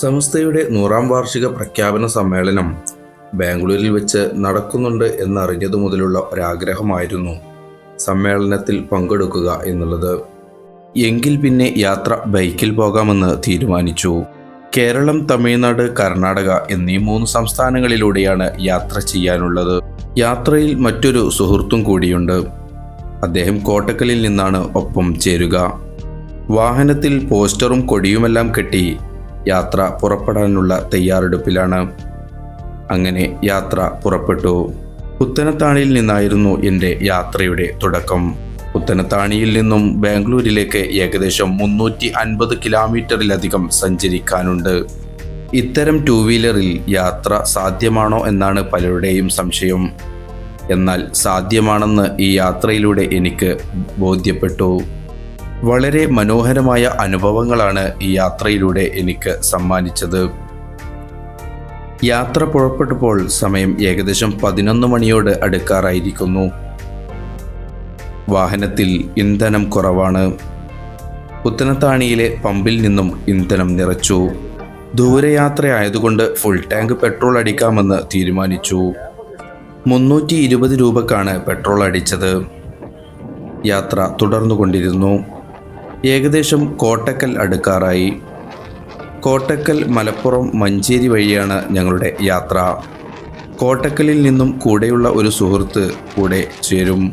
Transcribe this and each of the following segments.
സംസ്ഥയുടെ നൂറാം വാർഷിക പ്രഖ്യാപന സമ്മേളനം ബാംഗ്ലൂരിൽ വെച്ച് നടക്കുന്നുണ്ട് എന്നറിഞ്ഞതു മുതലുള്ള ഒരാഗ്രഹമായിരുന്നു സമ്മേളനത്തിൽ പങ്കെടുക്കുക എന്നുള്ളത്. എങ്കിൽ പിന്നെ യാത്ര ബൈക്കിൽ പോകാമെന്ന് തീരുമാനിച്ചു. കേരളം തമിഴ്നാട് കർണാടക എന്നീ മൂന്ന് സംസ്ഥാനങ്ങളിലൂടെയാണ് യാത്ര ചെയ്യാനുള്ളത്. യാത്രയിൽ മറ്റൊരു സുഹൃത്തും കൂടിയുണ്ട്. അദ്ദേഹം കോട്ടക്കലിൽ നിന്നാണ് ഒപ്പം ചേരുക. വാഹനത്തിൽ പോസ്റ്ററും കൊടിയുമെല്ലാം കെട്ടി യാത്ര പുറപ്പെടാനുള്ള തയ്യാറെടുപ്പിലാണ്. അങ്ങനെ യാത്ര പുറപ്പെട്ടു. പുത്തനത്താണിയിൽ നിന്നായിരുന്നു എന്റെ യാത്രയുടെ തുടക്കം. പുത്തനത്താണിയിൽ നിന്നും ബാംഗ്ലൂരിലേക്ക് ഏകദേശം മുന്നൂറ്റി അൻപത് കിലോമീറ്ററിലധികം സഞ്ചരിക്കാനുണ്ട്. ഇത്തരം ടൂ വീലറിൽ യാത്ര സാധ്യമാണോ എന്നാണ് പലരുടെയും സംശയം. എന്നാൽ സാധ്യമാണെന്ന് ഈ യാത്രയിലൂടെ എനിക്ക് ബോധ്യപ്പെട്ടു. വളരെ മനോഹരമായ അനുഭവങ്ങളാണ് ഈ യാത്രയിലൂടെ എനിക്ക് സമ്മാനിച്ചത്. യാത്ര പുറപ്പെട്ടപ്പോൾ സമയം ഏകദേശം പതിനൊന്ന് മണിയോട് അടുക്കാറായിരിക്കുന്നു. വാഹനത്തിൽ ഇന്ധനം കുറവാണ്. പുത്തനത്താണിയിലെ പമ്പിൽ നിന്നും ഇന്ധനം നിറച്ചു. ദൂരയാത്രയായതുകൊണ്ട് ഫുൾ ടാങ്ക് പെട്രോൾ അടിക്കാമെന്ന് തീരുമാനിച്ചു. മുന്നൂറ്റി ഇരുപത് രൂപക്കാണ് പെട്രോൾ അടിച്ചത്. യാത്ര തുടർന്നുകൊണ്ടിരുന്നു. ഏകദേശം കോട്ടക്കൽ അടുക്കാറായി. കോട്ടക്കൽ മലപ്പുറം മഞ്ചേരി വഴിയാണ് ഞങ്ങളുടെ യാത്ര. കോട്ടക്കലിൽ നിന്നും കൂടെയുള്ള ഒരു സുഹൃത്ത് കൂടെ ചേരും.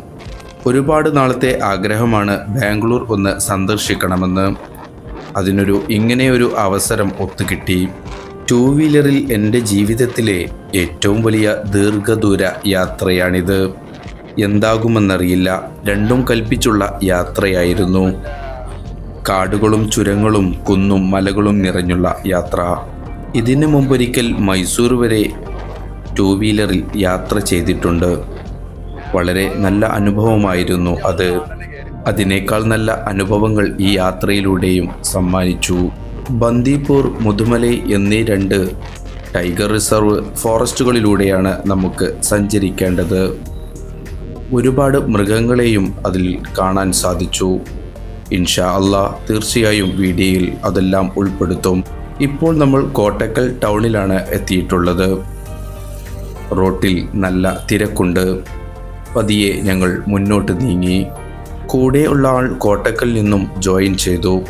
ഒരുപാട് നാളത്തെ ആഗ്രഹമാണ് ബാംഗ്ലൂർ ഒന്ന് സന്ദർശിക്കണമെന്ന്. അതിനൊരു ഇങ്ങനെയൊരു അവസരം ഒത്തുകിട്ടി. ടൂ വീലറിൽ എന്റെ ജീവിതത്തിലെ ഏറ്റവും വലിയ ദീർഘദൂര യാത്രയാണിത്. എന്താകുമെന്നറിയില്ല. രണ്ടും കൽപ്പിച്ചുള്ള യാത്രയായിരുന്നു. കാടുകളും ചുരങ്ങളും കുന്നും മലകളും നിറഞ്ഞുള്ള യാത്ര. ഇതിനു മുമ്പൊരിക്കൽ മൈസൂർ വരെ ടൂ വീലറിൽ യാത്ര ചെയ്തിട്ടുണ്ട്. വളരെ നല്ല അനുഭവമായിരുന്നു അത്. അതിനേക്കാൾ നല്ല അനുഭവങ്ങൾ ഈ യാത്രയിലൂടെയും സമ്മാനിച്ചു. ബന്ദിപ്പൂർ മുതുമലൈ എന്നീ രണ്ട് ടൈഗർ റിസർവ് ഫോറസ്റ്റുകളിലൂടെയാണ് നമുക്ക് സഞ്ചരിക്കേണ്ടത്. ഒരുപാട് മൃഗങ്ങളെയും അതിൽ കാണാൻ സാധിച്ചു. ഇൻഷാ അള്ളാ തീർച്ചയായും വീഡിയോയിൽ അതെല്ലാം ഉൾപ്പെടുത്തും. ഇപ്പോൾ നമ്മൾ കോട്ടക്കൽ ടൗണിലാണ് എത്തിയിട്ടുള്ളത്. റോട്ടിൽ നല്ല തിരക്കുണ്ട്. പതിയെ ഞങ്ങൾ മുന്നോട്ട് നീങ്ങി. കൂടെയുള്ള ആൾ കോട്ടക്കൽ നിന്നും ജോയിൻ ചെയ്തു.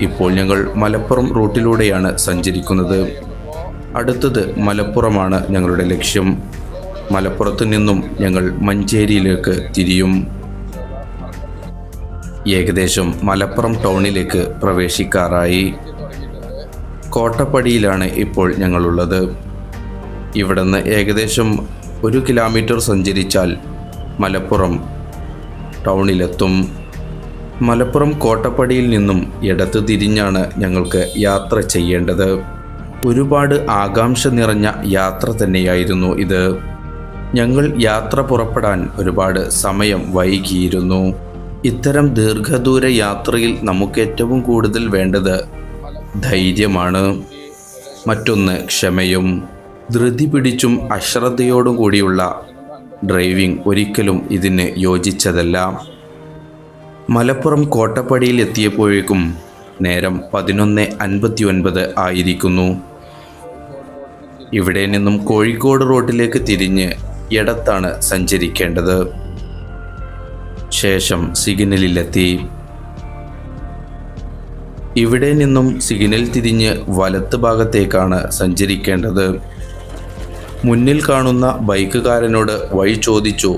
ഇപ്പോൾ ഞങ്ങൾ മലപ്പുറം റൂട്ടിലൂടെയാണ് സഞ്ചരിക്കുന്നത്. അടുത്തത് മലപ്പുറമാണ് ഞങ്ങളുടെ ലക്ഷ്യം. മലപ്പുറത്ത് നിന്നും ഞങ്ങൾ മഞ്ചേരിയിലേക്ക് തിരിയും. ഏകദേശം മലപ്പുറം ടൗണിലേക്ക് പ്രവേശിക്കാറായി. കോട്ടപ്പടിയിലാണ് ഇപ്പോൾ ഞങ്ങളുള്ളത്. ഇവിടുന്ന് ഏകദേശം ഒരു കിലോമീറ്റർ സഞ്ചരിച്ചാൽ മലപ്പുറം ടൗണിലെത്തും. മലപ്പുറം കോട്ടപ്പടിയിൽ നിന്നും ഇടത്ത് തിരിഞ്ഞാണ് ഞങ്ങൾക്ക് യാത്ര ചെയ്യേണ്ടത്. ഒരുപാട് ആകാംക്ഷ നിറഞ്ഞ യാത്ര തന്നെയായിരുന്നു ഇത്. ഞങ്ങൾ യാത്ര പുറപ്പെടാൻ ഒരുപാട് സമയം വൈകിയിരുന്നു. ഇത്തരം ദീർഘദൂര യാത്രയിൽ നമുക്ക് ഏറ്റവും കൂടുതൽ വേണ്ടത് ധൈര്യമാണ്. മറ്റൊന്ന് ക്ഷമയും. ധൃതി പിടിച്ചും അശ്രദ്ധയോടും കൂടിയുള്ള ഡ്രൈവിംഗ് ഒരിക്കലും ഇതിന് യോജിച്ചതല്ല. മലപ്പുറം കോട്ടപ്പടിയിൽ എത്തിയപ്പോഴേക്കും നേരം പതിനൊന്ന് അൻപത്തി ഒൻപത് ആയിരിക്കുന്നു. ഇവിടെ നിന്നും കോഴിക്കോട് റോഡിലേക്ക് തിരിഞ്ഞ് ഇടത്താണ് സഞ്ചരിക്കേണ്ടത്. ശേഷം സിഗ്നലിലെത്തി. ഇവിടെ നിന്നും സിഗ്നൽ തിരിഞ്ഞ് വലത്ത് ഭാഗത്തേക്കാണ് സഞ്ചരിക്കേണ്ടത്. മുന്നിൽ കാണുന്ന ബൈക്കുകാരനോട് വഴി ചോദിച്ചു.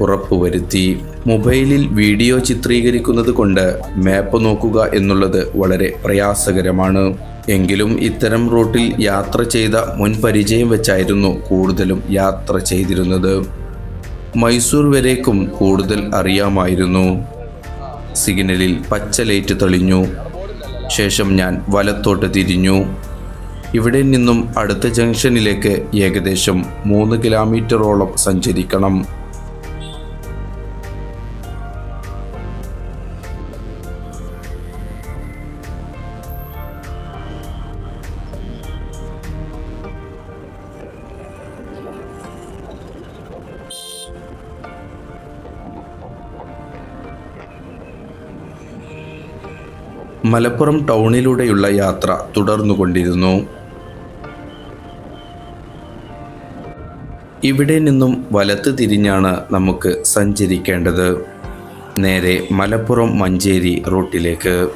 ഉറപ്പുവരുത്തി മൊബൈലിൽ വീഡിയോ ചിത്രീകരിക്കുന്നത് കൊണ്ട് മാപ്പ് നോക്കുക എന്നുള്ളത് വളരെ പ്രയാസകരമാണ്. എങ്കിലും ഇത്തരം റൂട്ടിൽ യാത്ര ചെയ്ത മുൻപരിചയം വെച്ചായിരുന്നു കൂടുതലും യാത്ര ചെയ്തിരുന്നത്. മൈസൂർ വരേക്കും കൂടുതൽ അറിയാമായിരുന്നു. സിഗ്നലിൽ പച്ച ലൈറ്റ് തെളിഞ്ഞു. ശേഷം ഞാൻ വലത്തോട്ട് തിരിഞ്ഞു. ഇവിടെ നിന്നും അടുത്ത ജംഗ്ഷനിലേക്ക് ഏകദേശം മൂന്ന് കിലോമീറ്ററോളം സഞ്ചരിക്കണം. മലപ്പുറം ടൗണിലൂടെയുള്ള യാത്ര തുടർന്നുകൊണ്ടിരുന്നു. ഇവിടെ നിന്നും വലത്ത് തിരിഞ്ഞാണ് നമുക്ക് സഞ്ചരിക്കേണ്ടത്. നേരെ മലപ്പുറം മഞ്ചേരി റൂട്ടിലേക്ക്.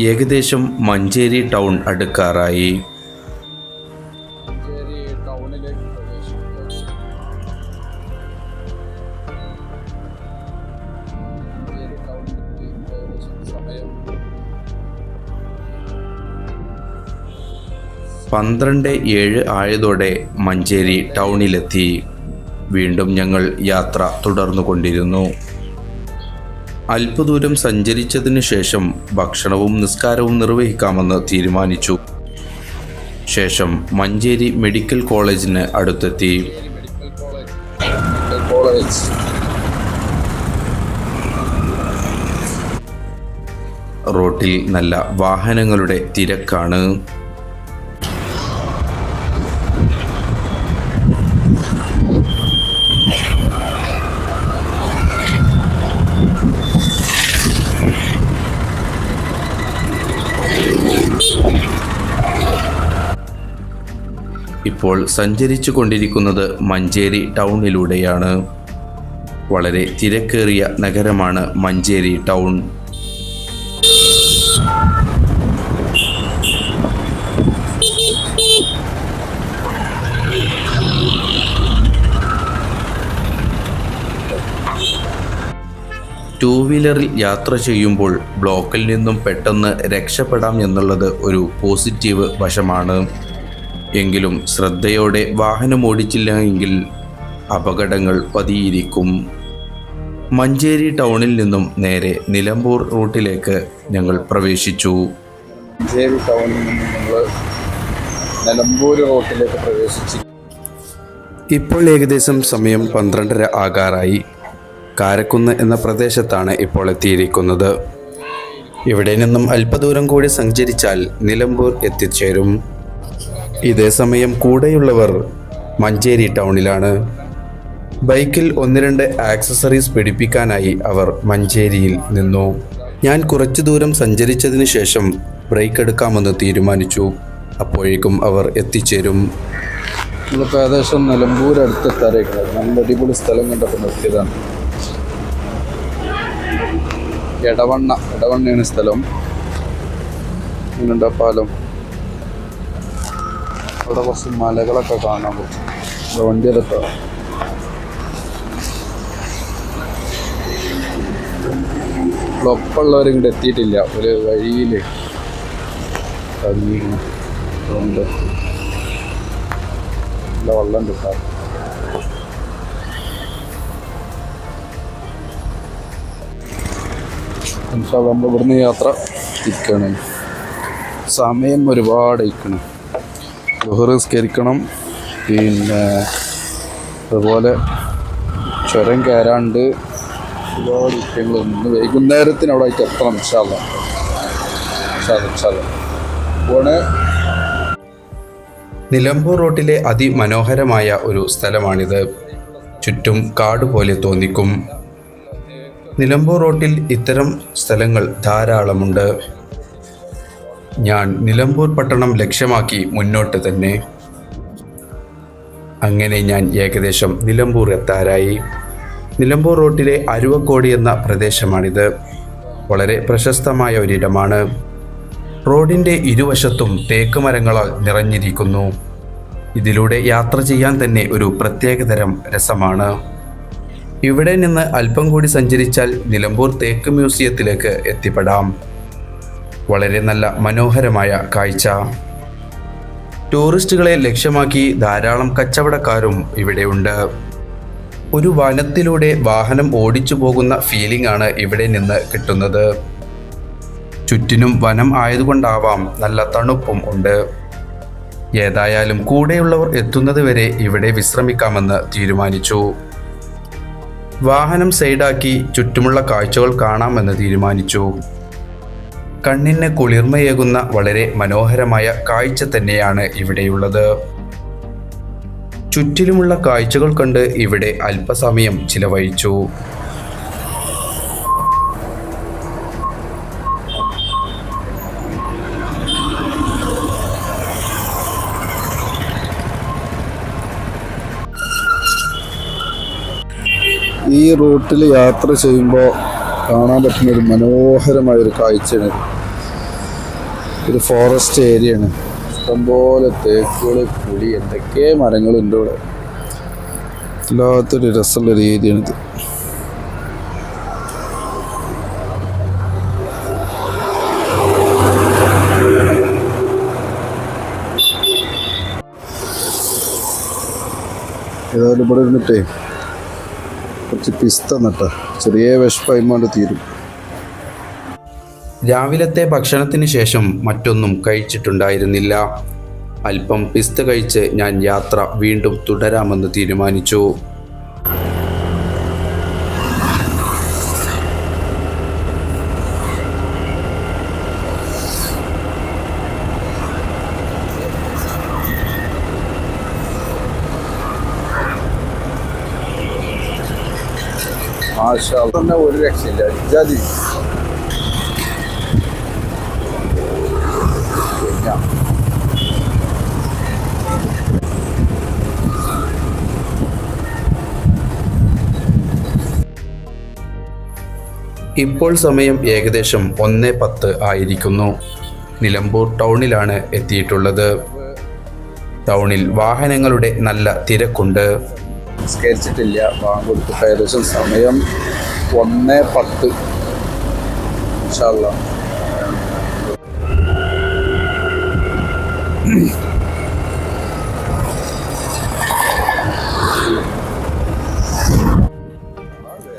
ഏകദേശം മഞ്ചേരി ടൗൺ അടുക്കാറായി. പന്ത്രണ്ട് ഏഴ് ആയതോടെ മഞ്ചേരി ടൗണിലെത്തി. വീണ്ടും ഞങ്ങൾ യാത്ര തുടർന്നു കൊണ്ടിരുന്നു. അല്പദൂരം സഞ്ചരിച്ചതിനു ശേഷം ഭക്ഷണവും നിസ്കാരവും നിർവഹിക്കാമെന്ന് തീരുമാനിച്ചു. ശേഷം മഞ്ചേരി മെഡിക്കൽ കോളേജിന് അടുത്തെത്തി. റോട്ടിൽ നല്ല വാഹനങ്ങളുടെ തിരക്കാണ്. ഇപ്പോൾ സഞ്ചരിച്ചു കൊണ്ടിരിക്കുന്നത് മഞ്ചേരി ടൗണിലൂടെയാണ്. വളരെ തിരക്കേറിയ നഗരമാണ് മഞ്ചേരി ടൗൺ. ടൂ വീലറിൽ യാത്ര ചെയ്യുമ്പോൾ ബ്ലോക്കിൽ നിന്നും പെട്ടെന്ന് രക്ഷപ്പെടാം എന്നുള്ളത് ഒരു പോസിറ്റീവ് വശമാണ്. എങ്കിലും ശ്രദ്ധയോടെ വാഹനം ഓടിച്ചില്ല എങ്കിൽ അപകടങ്ങൾ പതിയിരിക്കും. മഞ്ചേരി ടൗണിൽ നിന്നും നേരെ നിലമ്പൂർ റൂട്ടിലേക്ക് ഞങ്ങൾ പ്രവേശിച്ചു. മഞ്ചേരി ടൗണിൽ നിന്ന് നമ്മൾ നിലമ്പൂർ റോട്ടിലേക്ക് പ്രവേശിച്ചു. ഇപ്പോൾ ഏകദേശം സമയം പന്ത്രണ്ടര ആകാറായി. കാരക്കുന്ന് എന്ന പ്രദേശത്താണ് ഇപ്പോൾ എത്തിയിരിക്കുന്നത്. ഇവിടെ നിന്നും അല്പദൂരം കൂടി സഞ്ചരിച്ചാൽ നിലമ്പൂർ എത്തിച്ചേരും. ഇതേ സമയം കൂടെയുള്ളവർ മഞ്ചേരി ടൗണിലാണ്. ബൈക്കിൽ ഒന്ന് രണ്ട് ആക്സസറീസ് പിടിപ്പിക്കാനായി അവർ മഞ്ചേരിയിൽ നിന്നു. ഞാൻ കുറച്ചു ദൂരം സഞ്ചരിച്ചതിന് ശേഷം ബ്രേക്ക് എടുക്കാമെന്ന് തീരുമാനിച്ചു. അപ്പോഴേക്കും അവർ എത്തിച്ചേരും. നമ്മളിപ്പോൾ ഏകദേശം നിലമ്പൂർ അടുത്തെത്താറേക്കുന്നത് നല്ല അടിപൊളി സ്ഥലം കണ്ടപ്പോൾ നിർത്തിയതാണ് എടവണ്ണ എടവണ്ണയാണ് സ്ഥലം. ഇങ്ങനെയുണ്ട് പാലം. അവിടെ കുറച്ച് മലകളൊക്കെ കാണാൻ പറ്റും. വണ്ടി വണ്ടിയിലെത്താം ഒപ്പുള്ളവരും ഇങ്ങോട്ട് എത്തിയിട്ടില്ല. ഒരു വഴിയിൽ നല്ല വെള്ളം കിട്ടാറ് നമ്മൾ ഇവിടുന്ന് യാത്ര ഇരിക്കണം. സമയം ഒരുപാട് ഇരിക്കണം. ബഹുറിസ്കരിക്കണം പിന്നെ അതുപോലെ ചുരം കയറാണ്ട് ഒരുപാട് വിഷയങ്ങളുണ്ട് വൈകുന്നേരത്തിന് അവിടെ ആയിട്ട് എത്തണം ഇൻഷാല്ല നിലമ്പൂർ റോട്ടിലെ അതിമനോഹരമായ ഒരു സ്ഥലമാണിത്. ചുറ്റും കാട് പോലെ തോന്നിക്കും. നിലമ്പൂർ റോട്ടിൽ ഇത്തരം സ്ഥലങ്ങൾ ധാരാളമുണ്ട്. ഞാൻ നിലമ്പൂർ പട്ടണം ലക്ഷ്യമാക്കി മുന്നോട്ട് തന്നെ. അങ്ങനെ ഞാൻ ഏകദേശം നിലമ്പൂർ എത്താറായി. നിലമ്പൂർ റോട്ടിലെ അരുവക്കോടി എന്ന പ്രദേശമാണിത്. വളരെ പ്രശസ്തമായ ഒരിടമാണ്. റോഡിന്റെ ഇരുവശത്തും തേക്ക് മരങ്ങളാൽ നിറഞ്ഞിരിക്കുന്നു. ഇതിലൂടെ യാത്ര ചെയ്യാൻ തന്നെ ഒരു പ്രത്യേകതരം രസമാണ്. ഇവിടെ നിന്ന് അല്പം കൂടി സഞ്ചരിച്ചാൽ നിലമ്പൂർ തേക്ക് മ്യൂസിയത്തിലേക്ക് എത്തിപ്പെടാം. വളരെ നല്ല മനോഹരമായ കാഴ്ച. ടൂറിസ്റ്റുകളെ ലക്ഷ്യമാക്കി ധാരാളം കച്ചവടക്കാരും ഇവിടെയുണ്ട് ഒരു വനത്തിലൂടെ വാഹനം ഓടിച്ചു പോകുന്ന ഫീലിംഗ് ആണ് ഇവിടെ നിന്ന് കിട്ടുന്നത്. ചുറ്റിനും വനം ആയതുകൊണ്ടാവാം നല്ല തണുപ്പും ഉണ്ട്. ഏതായാലും കൂടെയുള്ളവർ എത്തുന്നത് വരെ ഇവിടെ വിശ്രമിക്കാമെന്ന് തീരുമാനിച്ചു. വാഹനം സൈഡാക്കി ചുറ്റുമുള്ള കാഴ്ചകൾ കാണാമെന്ന് തീരുമാനിച്ചു. കണ്ണിന് കുളിർമയേകുന്ന വളരെ മനോഹരമായ കാഴ്ച തന്നെയാണ് ഇവിടെയുള്ളത്. ചുറ്റിലുമുള്ള കാഴ്ചകൾ കണ്ട് ഇവിടെ അല്പസമയം ചിലവഴിച്ചു. ഈ റൂട്ടിൽ യാത്ര ചെയ്യുമ്പോൾ കാണാൻ പറ്റുന്ന ഒരു മനോഹരമായ ഒരു കാഴ്ചയാണ്. ഒരു ഫോറസ്റ്റ് ഏരിയയാണ് ഇഷ്ടംപോലെ തേക്കുകൾ പുളി എന്തൊക്കെ മരങ്ങളുണ്ട് ഇവിടെ. വല്ലാത്തൊരു രസമുള്ളൊരു ഏരിയയാണിത് ഏതായാലും ഇവിടെ ഇരുന്നിട്ടേ കുറച്ച് പിസ്ത നട്ട. ചെറിയ വിഷപ്പായ്മാണ്ട് തീരും. രാവിലത്തെ ഭക്ഷണത്തിന് ശേഷം മറ്റൊന്നും കഴിച്ചിട്ടുണ്ടായിരുന്നില്ല. അല്പം പിസ്ത കഴിച്ച് ഞാൻ യാത്ര വീണ്ടും തുടരാമെന്ന് തീരുമാനിച്ചു. തന്നെ ഒരു രക്ഷയില്ല. ജതി. ഇപ്പോൾ സമയം ഏകദേശം ഒന്ന് പത്ത് ആയിരിക്കുന്നു. നിലമ്പൂർ ടൗണിലാണ് എത്തിയിട്ടുള്ളത്. ടൗണിൽ വാഹനങ്ങളുടെ നല്ല തിരക്കുണ്ട്. നിസ്കരിച്ചിട്ടില്ല. ബാങ്ക് കൊടുത്തിട്ട് ഏകദേശം സമയം ഒന്ന് പത്ത്.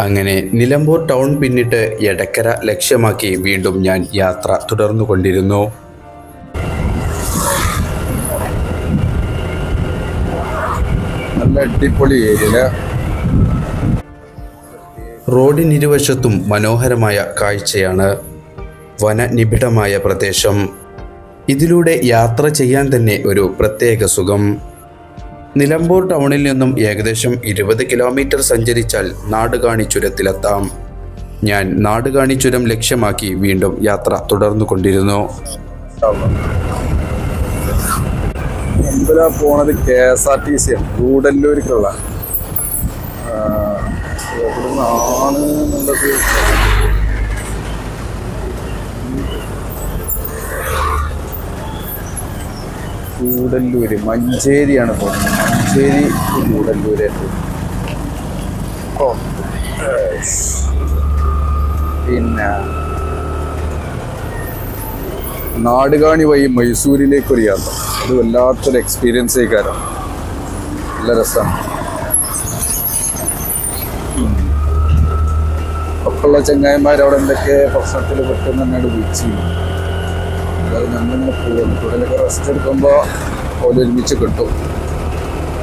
അങ്ങനെ നിലമ്പൂർ ടൗൺ പിന്നിട്ട് എടക്കര ലക്ഷ്യമാക്കി വീണ്ടും ഞാൻ യാത്ര തുടർന്നു തുടർന്നുകൊണ്ടിരുന്നു. അടിപൊളി ഏരിയ റോഡിനിരുവശത്തും മനോഹരമായ കാഴ്ചയാണ് വനനിബിഡമായ പ്രദേശം. ഇതിലൂടെ യാത്ര ചെയ്യാൻ തന്നെ ഒരു പ്രത്യേക സുഖം. നിലമ്പൂർ ടൗണിൽ നിന്നും ഏകദേശം ഇരുപത് കിലോമീറ്റർ സഞ്ചരിച്ചാൽ നാടുകാണി ചുരത്തിലെത്താം. ഞാൻ നാടുകാണി ചുരം ലക്ഷ്യമാക്കി വീണ്ടും യാത്ര തുടർന്നുകൊണ്ടിരുന്നു. മുമ്പിലാ പോണത് K S R T C ആണ്. ഗൂഡല്ലൂരിക്കുള്ള. ഗൂഡല്ലൂര് മഞ്ചേരിയാണ് മഞ്ചേരി കൂടല്ലൂര് ഓ. പിന്നെ നാടുകാണി വഴി മൈസൂരിലേക്കൊരു യാത്ര. അത് വല്ലാത്തൊരു എക്സ്പീരിയൻസ് ആയിക്കാരം നല്ല രസമാണ് ഒക്കെയുള്ള ചെങ്ങായിമാരവിടെ എന്തൊക്കെ ഭക്ഷണത്തിൽ പെട്ടെന്ന് തന്നെയാണ് ബീച്ച് നമ്മളിങ്ങനെ പോകുന്നു കൂടുതലൊക്കെ റെസ്റ്റ് എടുക്കുമ്പോൾ ഒരുമിച്ച് കിട്ടും.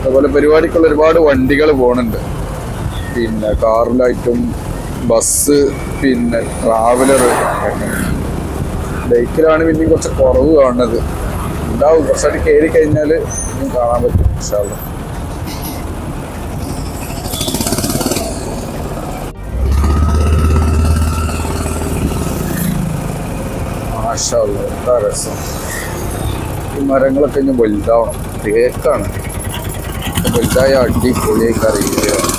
അതുപോലെ പരിപാടിക്കുള്ള ഒരുപാട് വണ്ടികൾ പോകുന്നുണ്ട് പിന്നെ കാറിലായിട്ടും ബസ് പിന്നെ ട്രാവലർ ബൈക്കിലാണ് പിന്നെയും കുറച്ച് കുറവ് കാണുന്നത്. ഉണ്ടാവും. കുറച്ചായിട്ട് കയറി കഴിഞ്ഞാൽ കാണാൻ പറ്റും വിശാല എന്താ രസം. ഈ മരങ്ങളൊക്കെ ഇനി വലുതാവണം. തേക്കാണ്. വലുതായ അടിപൊളിയായി അറിയില്ല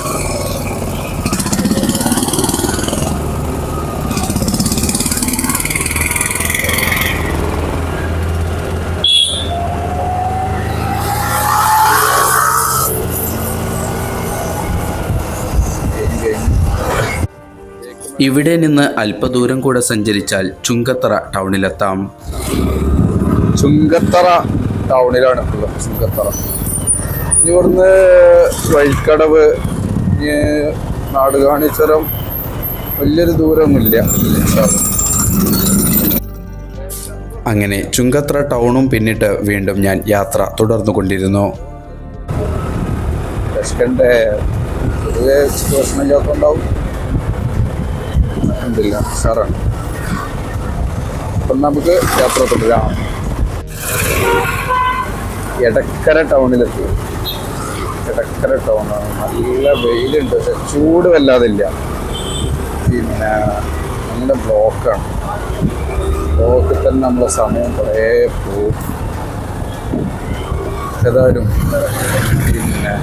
ഇവിടെ നിന്ന് അല്പദൂരം കൂടെ സഞ്ചരിച്ചാൽ ചുങ്കത്തറ ടൗണിലെത്താം. ചുങ്കത്തറ ടൗണിലാണ് ഉള്ളത് ചുങ്കത്തറ. ഇവിടുന്ന് വഴിക്കടവ് നാടുകാണിച്ചരം വലിയൊരു ദൂരമൊന്നുമില്ല. അങ്ങനെ ചുങ്കത്ര ടൗണും പിന്നിട്ട് വീണ്ടും ഞാൻ യാത്ര തുടർന്നു കൊണ്ടിരുന്നു പൊതുവെ പ്രശ്നമില്ലാത്തണ്ടാവും എന്തില്ല സാറാണ്. അപ്പം നമുക്ക് യാത്ര തുടരാം. എടക്കര ടൗണിലെത്തി. എടക്കര ടൗണാണ് നല്ല വെയിലുണ്ട്. പക്ഷെ ചൂട് വല്ലാതില്ല. പിന്നെ നല്ല ബ്ലോക്കാണ്. ബ്ലോക്കിൽ തന്നെ നമ്മളെ സമയം കുറേ പോകും. ഏതായാലും പിന്നെ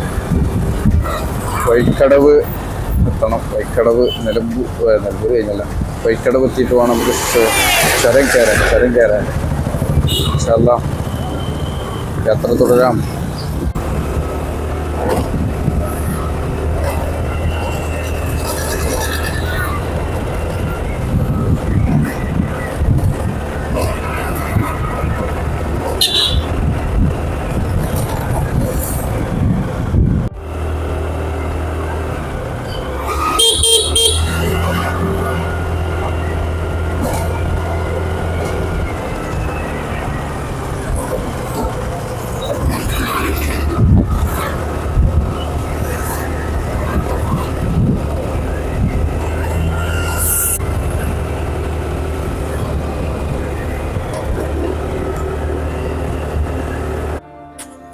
വൈക്കടവ് എത്തണം വൈക്കടവ് നിലമ്പൂർ ഏ, നിലമ്പൂർ കഴിഞ്ഞല്ല. വൈക്കടവ് എത്തിയിട്ട് വേണം നമുക്ക് ചരം കയറാൻ ചരം കയറാൻ. ഇൻഷാല്ല യാത്ര തുടരാം.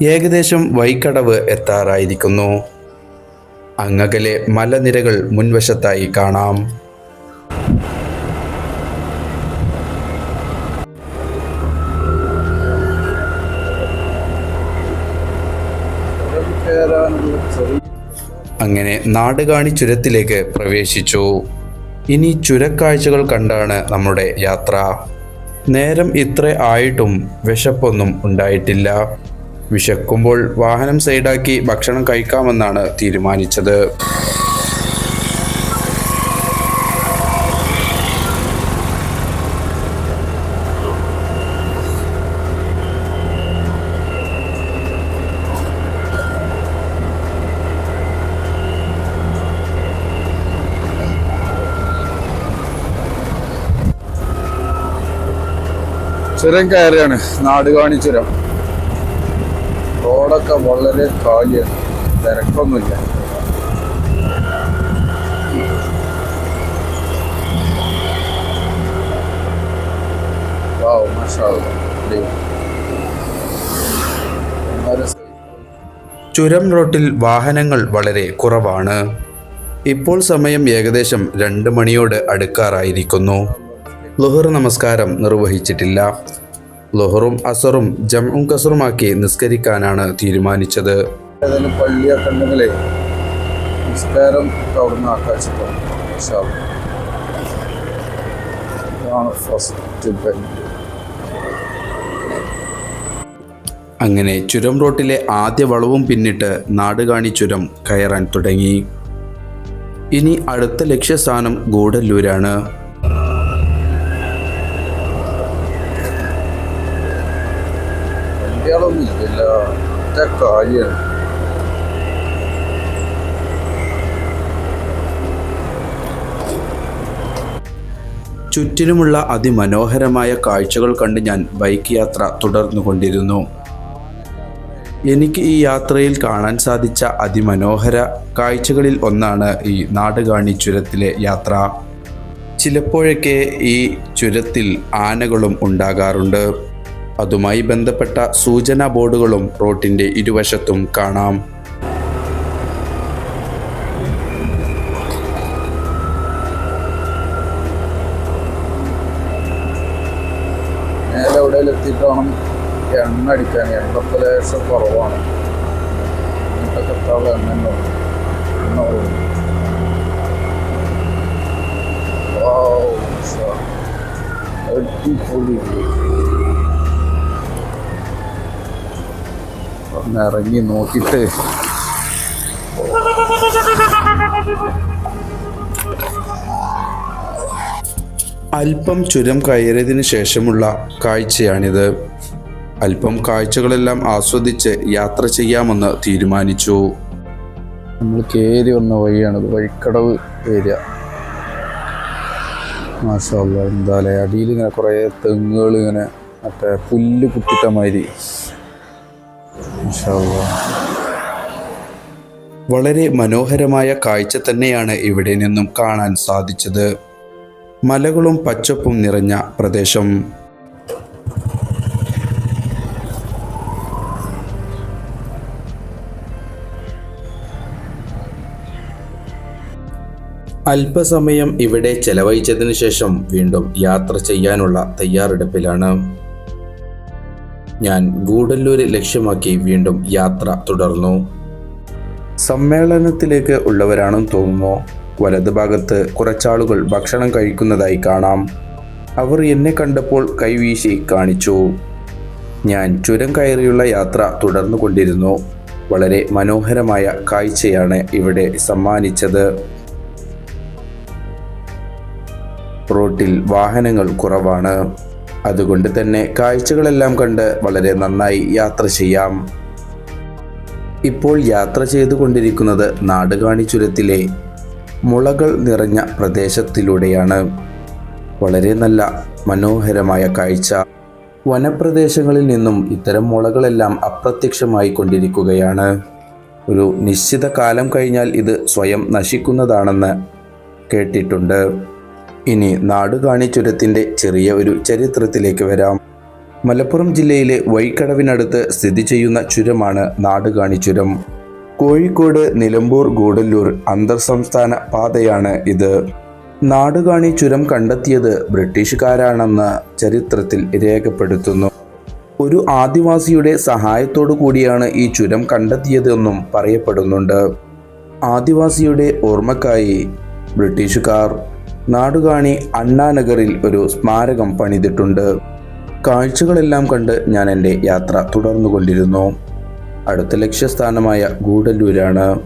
ഏകദേശം വൈക്കടവ് എത്താറായിരിക്കുന്നു. അങ്ങകലെ മലനിരകൾ മുൻവശത്തായി കാണാം. അങ്ങനെ നാടുകാണി ചുരത്തിലേക്ക് പ്രവേശിച്ചു. ഇനി ചുരക്കാഴ്ചകൾ കണ്ടാണ് നമ്മുടെ യാത്ര. നേരം ഇത്ര ആയിട്ടും വിശപ്പൊന്നും ഉണ്ടായിട്ടില്ല. വിശക്കുമ്പോൾ വാഹനം സൈഡാക്കി ഭക്ഷണം കഴിക്കാമെന്നാണ് തീരുമാനിച്ചത്. ചുരം കയറിയാണ്. നാട് ചുരം റോഡൊക്കെ വളരെ കാലിയാണ് തിരക്കൊന്നുമില്ല. വാവ്. ചുരം റോട്ടിൽ വാഹനങ്ങൾ വളരെ കുറവാണ്. ഇപ്പോൾ സമയം ഏകദേശം രണ്ട് മണിയോട് അടുക്കാറായിരിക്കുന്നു. ലുഹർ നമസ്കാരം നിർവഹിച്ചിട്ടില്ല. ലുഹറും അസറും ജംഉം കസറുമാക്കി നിസ്കരിക്കാനാണ് തീരുമാനിച്ചത്. ഏതായാലും പള്ളിയൊക്കെ ഉണ്ടെങ്കിലേ നിസ്കാരം അവിടുന്ന്. ഫസ്റ്റ് അങ്ങനെ ചുരം റോട്ടിലെ ആദ്യ വളവും പിന്നിട്ട് നാടുകാണി ചുരം കയറാൻ തുടങ്ങി. ഇനി അടുത്ത ലക്ഷ്യസ്ഥാനം ഗൂഡല്ലൂരാണ് വണ്ടികളൊന്നും ഇല്ല ഒറ്റ കാര്യമാണ് ചുറ്റിനുമുള്ള അതിമനോഹരമായ കാഴ്ചകൾ കണ്ട് ഞാൻ ബൈക്ക് യാത്ര തുടർന്നു കൊണ്ടിരുന്നു. എനിക്ക് ഈ യാത്രയിൽ കാണാൻ സാധിച്ച അതിമനോഹര കാഴ്ചകളിൽ ഒന്നാണ് ഈ നാടുകാണി ചുരത്തിലെ യാത്ര. ചിലപ്പോഴൊക്കെ ഈ ചുരത്തിൽ ആനകളും ഉണ്ടാകാറുണ്ട്. അതുമായി ബന്ധപ്പെട്ട സൂചനാ ബോർഡുകളും റോട്ടിന്റെ ഇരുവശത്തും കാണാം. നേരെ എണ്ണ അടിക്കാൻ എണ്ണ ലേശം കുറവാണ് എന്നിട്ടൊക്കെ എത്താനുള്ള എണ്ണ. അടിപൊളി. ഒന്ന് ഇറങ്ങി നോക്കിട്ട് അല്പം ചുരം കയറിയതിന് ശേഷമുള്ള കാഴ്ചയാണിത്. അല്പം കാഴ്ചകളെല്ലാം ആസ്വദിച്ച് യാത്ര ചെയ്യാമെന്ന് തീരുമാനിച്ചു. നമ്മൾ കയറി വന്ന വഴിയാണ്. ഇത് വഴിക്കടവ് ഏരിയ. മാഷല്ല എന്താല്ലേ അടിയിൽ ഇങ്ങനെ കുറേ തെങ്ങുകൾ ഇങ്ങനെ മറ്റേ പുല്ല് കുത്തിട്ട മാതിരി. വളരെ മനോഹരമായ കാഴ്ച തന്നെയാണ് ഇവിടെ നിന്നും കാണാൻ സാധിച്ചത്. മലകളും പച്ചപ്പും നിറഞ്ഞ പ്രദേശം. അല്പസമയം ഇവിടെ ചെലവഴിച്ചതിനു ശേഷം വീണ്ടും യാത്ര ചെയ്യാനുള്ള തയ്യാറെടുപ്പിലാണ്. ഞാൻ ഗൂഡല്ലൂര് ലക്ഷ്യമാക്കി വീണ്ടും യാത്ര തുടർന്നു. സമ്മേളനത്തിലേക്ക് ഉള്ളവരാണെന്ന് തോന്നുന്നു. വലതുഭാഗത്ത് കുറച്ചാളുകൾ ഭക്ഷണം കഴിക്കുന്നതായി കാണാം. അവർ എന്നെ കണ്ടപ്പോൾ കൈവീശി കാണിച്ചു. ഞാൻ ചുരം കയറിയുള്ള യാത്ര തുടർന്നു കൊണ്ടിരുന്നു. വളരെ മനോഹരമായ കാഴ്ചയാണ് ഇവിടെ സമ്മാനിച്ചത്. റോട്ടിൽ വാഹനങ്ങൾ കുറവാണ്. അതുകൊണ്ട് തന്നെ കാഴ്ചകളെല്ലാം കണ്ട് വളരെ നന്നായി യാത്ര ചെയ്യാം. ഇപ്പോൾ യാത്ര ചെയ്തുകൊണ്ടിരിക്കുന്നത് നാടുകാണി ചുരത്തിലെ മുളകൾ നിറഞ്ഞ പ്രദേശത്തിലൂടെയാണ്. വളരെ നല്ല മനോഹരമായ കാഴ്ച. വനപ്രദേശങ്ങളിൽ നിന്നും ഇത്തരം മുളകളെല്ലാം അപ്രത്യക്ഷമായി കൊണ്ടിരിക്കുകയാണ്. ഒരു നിശ്ചിത കാലം കഴിഞ്ഞാൽ ഇത് സ്വയം നശിക്കുന്നതാണെന്ന് കേട്ടിട്ടുണ്ട്. ഇനി നാടുകാണി ചുരത്തിന്റെ ചെറിയ ഒരു ചരിത്രത്തിലേക്ക് വരാം. മലപ്പുറം ജില്ലയിലെ വൈക്കടവിനടുത്ത് സ്ഥിതി ചെയ്യുന്ന ചുരമാണ് നാടുകാണി ചുരം കോഴിക്കോട് നിലമ്പൂർ ഗൂഡല്ലൂർ അന്തർ സംസ്ഥാന പാതയാണ് ഇത്. നാടുകാണി ചുരം കണ്ടെത്തിയത് ബ്രിട്ടീഷുകാരാണെന്ന് ചരിത്രത്തിൽ രേഖപ്പെടുത്തുന്നു. ഒരു ആദിവാസിയുടെ സഹായത്തോടു കൂടിയാണ് ഈ ചുരം കണ്ടെത്തിയതെന്നും പറയപ്പെടുന്നുണ്ട്. ആദിവാസിയുടെ ഓർമ്മക്കായി ബ്രിട്ടീഷുകാർ നാടുകാണി അണ്ണാനഗറിൽ ഒരു സ്മാരകം പണിതിട്ടുണ്ട്. കാഴ്ചകളെല്ലാം കണ്ട് ഞാൻ എന്റെ യാത്ര തുടർന്നുകൊണ്ടിരുന്നു. അടുത്ത ലക്ഷ്യസ്ഥാനമായ ഗൂഡല്ലൂരാണ്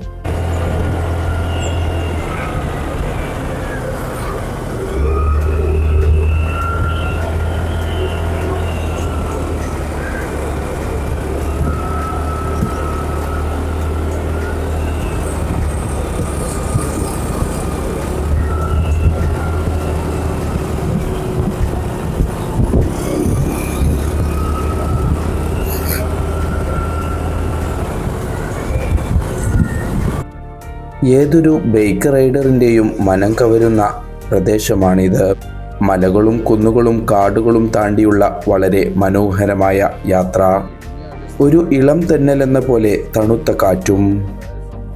ഏതൊരു ബൈക്ക് റൈഡറിന്റെയും മനം കവരുന്ന പ്രദേശമാണിത്. മലകളും കുന്നുകളും കാടുകളും താണ്ടിയുള്ള വളരെ മനോഹരമായ യാത്ര. ഒരു ഇളം തെന്നലെന്ന പോലെ തണുത്ത കാറ്റും.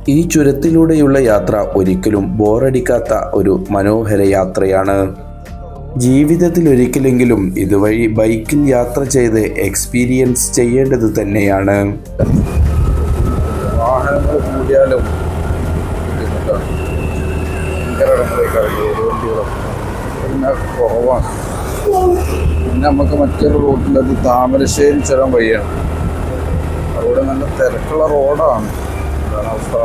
ഈ ചുരത്തിലൂടെയുള്ള യാത്ര ഒരിക്കലും ബോറടിക്കാത്ത ഒരു മനോഹര യാത്രയാണ്. ജീവിതത്തിൽ ഒരിക്കലെങ്കിലും ഇതുവഴി ബൈക്കിൽ യാത്ര ചെയ്ത് എക്സ്പീരിയൻസ് ചെയ്യേണ്ടത് തന്നെയാണ്. വാഹനങ്ങൾ കൂടിയാലും പിന്നെ കുറവാണ് പിന്നെ നമുക്ക് മറ്റൊരു റൂട്ടിലത് താമരശ്ശേരി ചുരം വഴിയാണ്. അവിടെ നല്ല തിരക്കുള്ള റോഡാണ്. അതാണ് അവസ്ഥ.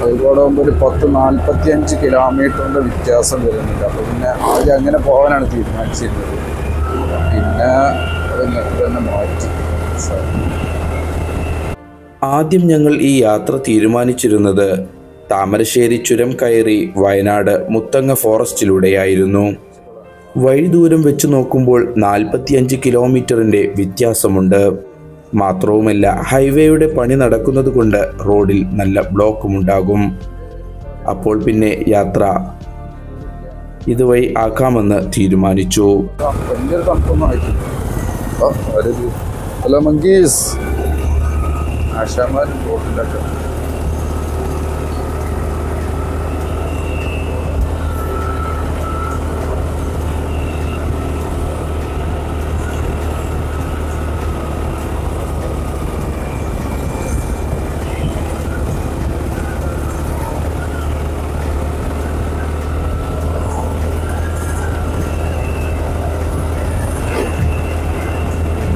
കോഴിക്കോട് ആകുമ്പോൾ ഒരു പത്ത് നാൽപ്പത്തി അഞ്ച് കിലോമീറ്ററിന്റെ വ്യത്യാസം വരുന്നുണ്ട്. അപ്പോൾ പിന്നെ ആദ്യം അങ്ങനെ പോകാനാണ് തീരുമാനിച്ചിരുന്നത്. പിന്നെ തന്നെ മാറ്റി. ആദ്യം ഞങ്ങൾ ഈ യാത്ര തീരുമാനിച്ചിരുന്നത് താമരശ്ശേരി ചുരം കയറി വയനാട് മുത്തങ്ങ ഫോറസ്റ്റിലൂടെയായിരുന്നു. വഴിദൂരം വെച്ച് നോക്കുമ്പോൾ നാൽപ്പത്തിയഞ്ച് കിലോമീറ്ററിന്റെ വ്യത്യാസമുണ്ട്. മാത്രവുമല്ല ഹൈവേയുടെ പണി നടക്കുന്നത് കൊണ്ട് റോഡിൽ നല്ല ബ്ലോക്കുമുണ്ടാകും. അപ്പോൾ പിന്നെ യാത്ര ഇതുവഴി ആക്കാമെന്ന് തീരുമാനിച്ചു. Hello monkeys. ആശാമാരും ബോട്ടിലൊക്കെ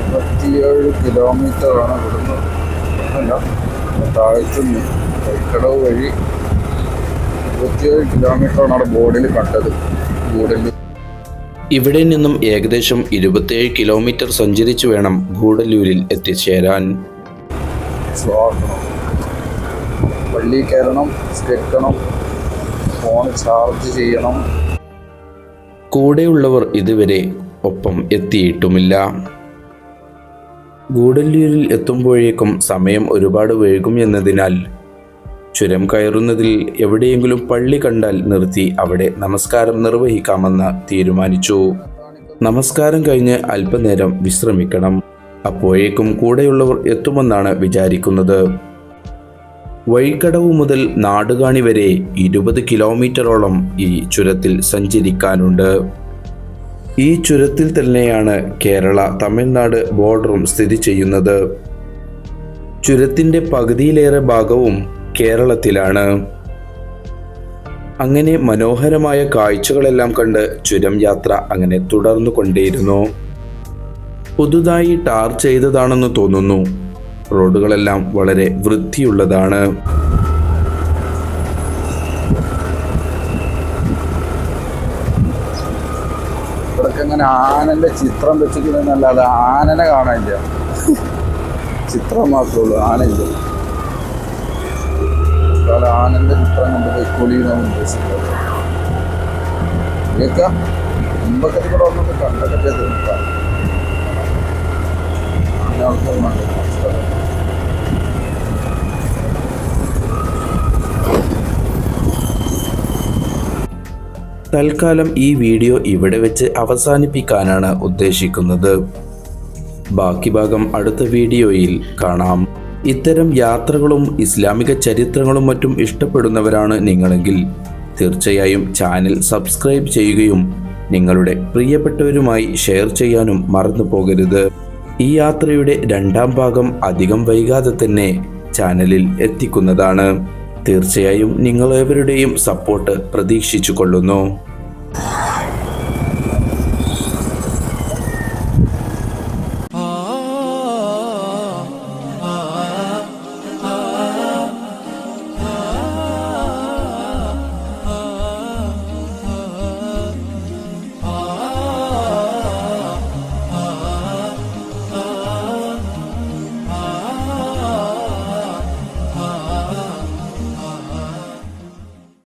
ഇരുപത്തിയേഴ് കിലോമീറ്ററാണ് ഇവിടുന്ന്. അല്ല താഴ്ത്തുനിന്ന് കൈക്കടവ് വഴി ഇരുപത്തിയേഴ് കിലോമീറ്ററാണ് അവിടെ ബോർഡിൽ കണ്ടത്. ബോർഡിൽ ഇവിടെ നിന്നും ഏകദേശം ഇരുപത്തിയേഴ് കിലോമീറ്റർ സഞ്ചരിച്ചു വേണം ഗൂഡല്ലൂരിൽ എത്തിച്ചേരാൻ. പള്ളി കയറണം കെട്ടണം ഫോൺ ചാർജ് ചെയ്യണം. കൂടെയുള്ളവർ ഇതുവരെ ഒപ്പം എത്തിയിട്ടുമില്ല. ഗൂഡല്ലൂരിൽ എത്തുമ്പോഴേക്കും സമയം ഒരുപാട് വൈകും എന്നതിനാൽ ചുരം കയറുന്നതിൽ എവിടെയെങ്കിലും പള്ളി കണ്ടാൽ നിർത്തി അവിടെ നമസ്കാരം നിർവഹിക്കാമെന്ന് തീരുമാനിച്ചു. നമസ്കാരം കഴിഞ്ഞ് അല്പനേരം വിശ്രമിക്കണം. അപ്പോഴേക്കും കൂടെയുള്ളവർ എത്തുമെന്നാണ് വിചാരിക്കുന്നത്. വഴിക്കടവ് മുതൽ നാടുകാണി വരെ ഇരുപത് കിലോമീറ്ററോളം ഈ ചുരത്തിൽ സഞ്ചരിക്കാനുണ്ട്. ഈ ചുരത്തിൽ തന്നെയാണ് കേരള തമിഴ്നാട് ബോർഡറും സ്ഥിതി ചെയ്യുന്നത്. ചുരത്തിന്റെ പകുതിയിലേറെ ഭാഗവും കേരളത്തിലാണ്. അങ്ങനെ മനോഹരമായ കാഴ്ചകളെല്ലാം കണ്ട് ചുരം യാത്ര അങ്ങനെ തുടർന്നു കൊണ്ടേയിരുന്നു. പുതുതായി ടാർ ചെയ്തതാണെന്ന് തോന്നുന്നു. റോഡുകളെല്ലാം വളരെ വൃത്തിയുള്ളതാണ്. ഇങ്ങനെ ആനന്റെ ചിത്രം വെച്ചിരിക്കുന്നല്ലാതെ ആനനെ കാണാനില്ല ചിത്രം മാത്രേ ഉള്ളൂ ആനയില്ല ആനന്റെ ചിത്രം കൊണ്ട് പോയിക്കോളി എന്നാണ് ഉദ്ദേശിക്കുന്നത് കേൾക്കാം മുമ്പൊക്കെ ഇവിടെ വന്നിട്ട് കണ്ടൊക്കെ ചെയ്ത് നിൽക്കാം തൽക്കാലം ഈ വീഡിയോ ഇവിടെ വെച്ച് അവസാനിപ്പിക്കാനാണ് ഉദ്ദേശിക്കുന്നത്. ബാക്കി ഭാഗം അടുത്ത വീഡിയോയിൽ കാണാം. ഇത്തരം യാത്രകളും ഇസ്ലാമിക ചരിത്രങ്ങളും മറ്റും ഇഷ്ടപ്പെടുന്നവരാണ് നിങ്ങളെങ്കിൽ തീർച്ചയായും ചാനൽ സബ്സ്ക്രൈബ് ചെയ്യുകയും നിങ്ങളുടെ പ്രിയപ്പെട്ടവരുമായി ഷെയർ ചെയ്യാനും മറന്നു പോകരുത്. ഈ യാത്രയുടെ രണ്ടാം ഭാഗം അധികം വൈകാതെ തന്നെ ചാനലിൽ എത്തിക്കുന്നതാണ്. തീർച്ചയായും നിങ്ങളേവരുടെയും സപ്പോർട്ട് പ്രതീക്ഷിച്ചു കൊള്ളുന്നു